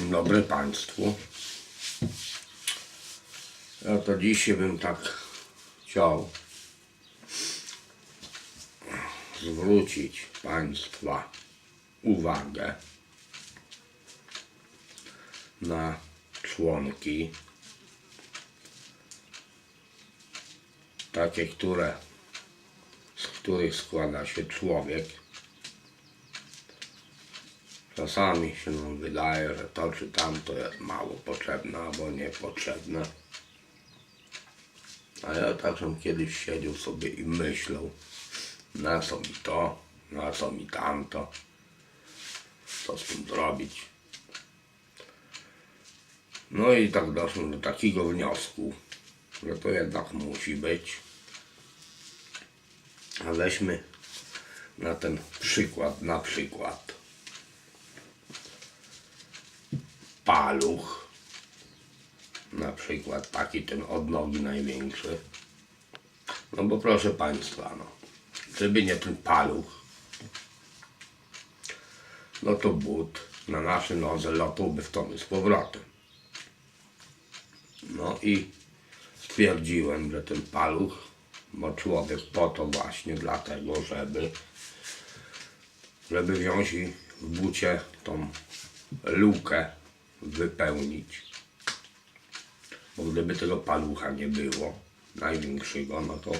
Dzień dobry Państwu. Ja to dzisiaj bym tak chciał zwrócić Państwa uwagę na członki takie, które z których składa się człowiek Czasami się nam wydaje, że to czy tamto jest mało potrzebne albo niepotrzebne. A ja tak sam kiedyś siedział sobie i myślał, na co mi to, na co mi tamto, co z tym zrobić. No i tak doszłem do takiego wniosku, że to jednak musi być. A weźmy na ten przykład, na przykład paluch. Na przykład taki ten od nogi największy. No bo proszę Państwa, no, żeby nie ten paluch, no to but na naszej nodze latałby w tom i z powrotem. No i stwierdziłem, że ten paluch, bo człowiek po to właśnie dlatego, żeby żeby wziąć w bucie tą lukę wypełnić. Bo gdyby tego palucha nie było, największego, no to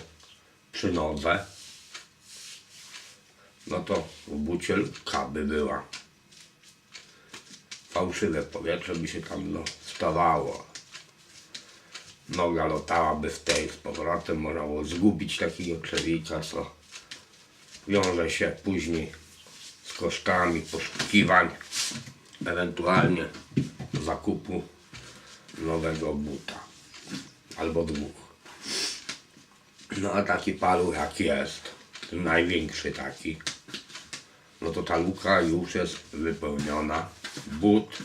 przy nodze, no to w bucie luka by była. Fałszywe powietrze by się tam no, stawało. Noga lotałaby w tej z powrotem, można było zgubić takiego człowieka, co wiąże się później z kosztami poszukiwań, ewentualnie zakupu nowego buta albo dwóch. No a taki paluch jak jest, ten największy taki, no to ta luka już jest wypełniona. But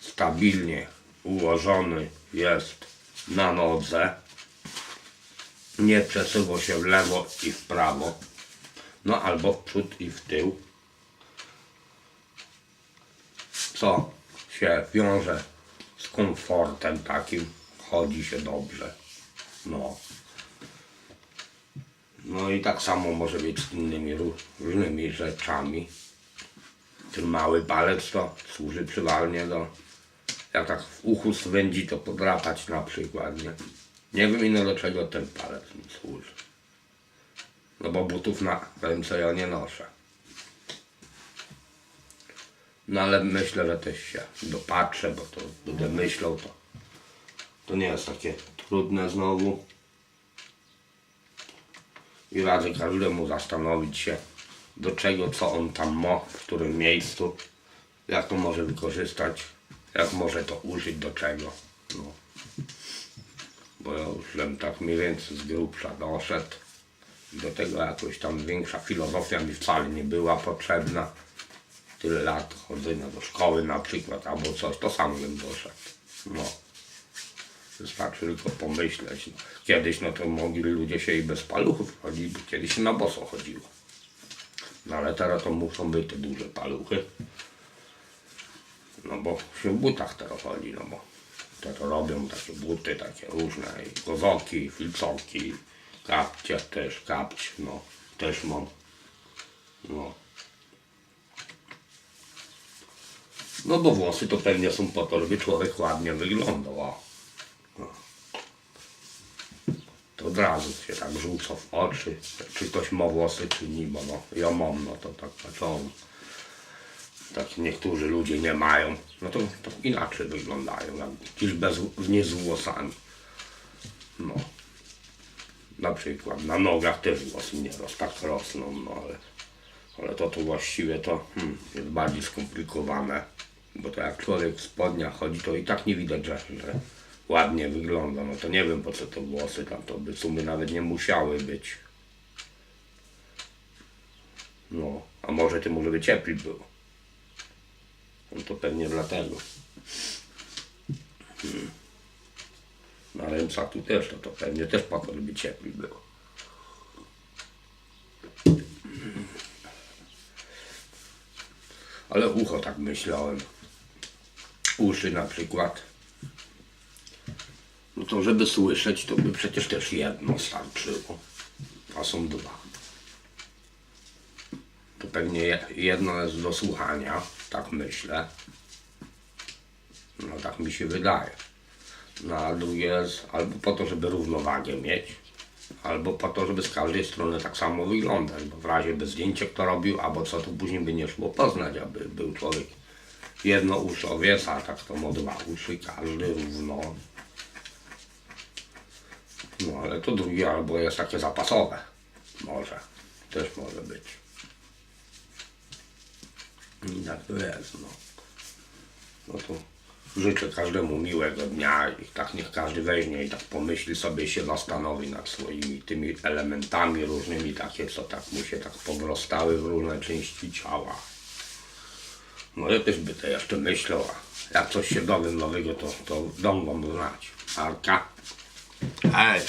stabilnie ułożony jest na nodze. Nie przesuwa się w lewo i w prawo. No albo w przód i w tył. Co się wiąże z komfortem takim. Chodzi się dobrze. No. No i tak samo może być z innymi ró- różnymi rzeczami. Ten mały palec to służy przywalnie do, jak tak w uchu swędzi, to podrapać na przykład, nie? Nie wiem ino do czego ten palec mi służy. No bo butów na ręce ja nie noszę. No ale myślę, że też się dopatrzę, bo to będę myślał, to, to nie jest takie trudne znowu. I radzę każdemu zastanowić się, do czego, co on tam ma, w którym miejscu, jak to może wykorzystać, jak może to użyć, do czego. No. Bo ja już bym tak mniej więcej z grubsza doszedł. Do tego jakoś tam większa filozofia mi wcale nie była potrzebna. Tyle lat chodzenia do szkoły na przykład, albo coś, to sam bym doszedł. No. Wystarczy tylko pomyśleć. No. Kiedyś no to mogli ludzie się i bez paluchów chodzić, bo kiedyś się na boso chodziło. No ale teraz to muszą być te duże paluchy. No bo się w butach teraz chodzi, no bo te to robią takie buty, takie różne, i kozoki, filcoki, kapcie też, kapć, no, też mam. No. No bo włosy to pewnie są po to, żeby człowiek ładnie wyglądał, o. To od razu się tak rzuca w oczy, czy ktoś ma włosy, czy nie ma, no. Ja mam, no to tak patrzą. Tak niektórzy ludzie nie mają, no to, to inaczej wyglądają, jak bez, nie z włosami. No. Na przykład na nogach też włosy nie roz, tak rosną, no ale, ale to tu właściwie to hmm, jest bardziej skomplikowane. Bo to jak człowiek w spodniach chodzi, to i tak nie widać, że, że ładnie wygląda. No to nie wiem po co to włosy tam, to by w sumie nawet nie musiały być. No, a może tym żeby cieplej było. No to pewnie dlatego. Hmm. Na ręcach tu też, to, to pewnie też po to, żeby cieplej było. Ale ucho tak myślałem. Uszy na przykład. No to żeby słyszeć, to by przecież też jedno starczyło. A są dwa. To pewnie je- jedno jest do słuchania, tak myślę. No tak mi się wydaje. No a drugie jest albo po to, żeby równowagę mieć, albo po to, żeby z każdej strony tak samo wyglądać, bo w razie by zdjęcie kto robił, albo co to później by nie szło poznać, aby był człowiek jednouszowiec, a tak to ma dwa uszy, każdy równo. No ale to drugie albo jest takie zapasowe. Może. Też może być. I tak to jest, no. No to życzę każdemu miłego dnia i tak niech każdy weźmie i tak pomyśli sobie się zastanowi nad swoimi tymi elementami różnymi takie, co tak mu się tak powrostały w różne części ciała. Ja też by to jeszcze myślał, jak coś się dowiem nowego, to, to dam wam znać. Arka? Hej!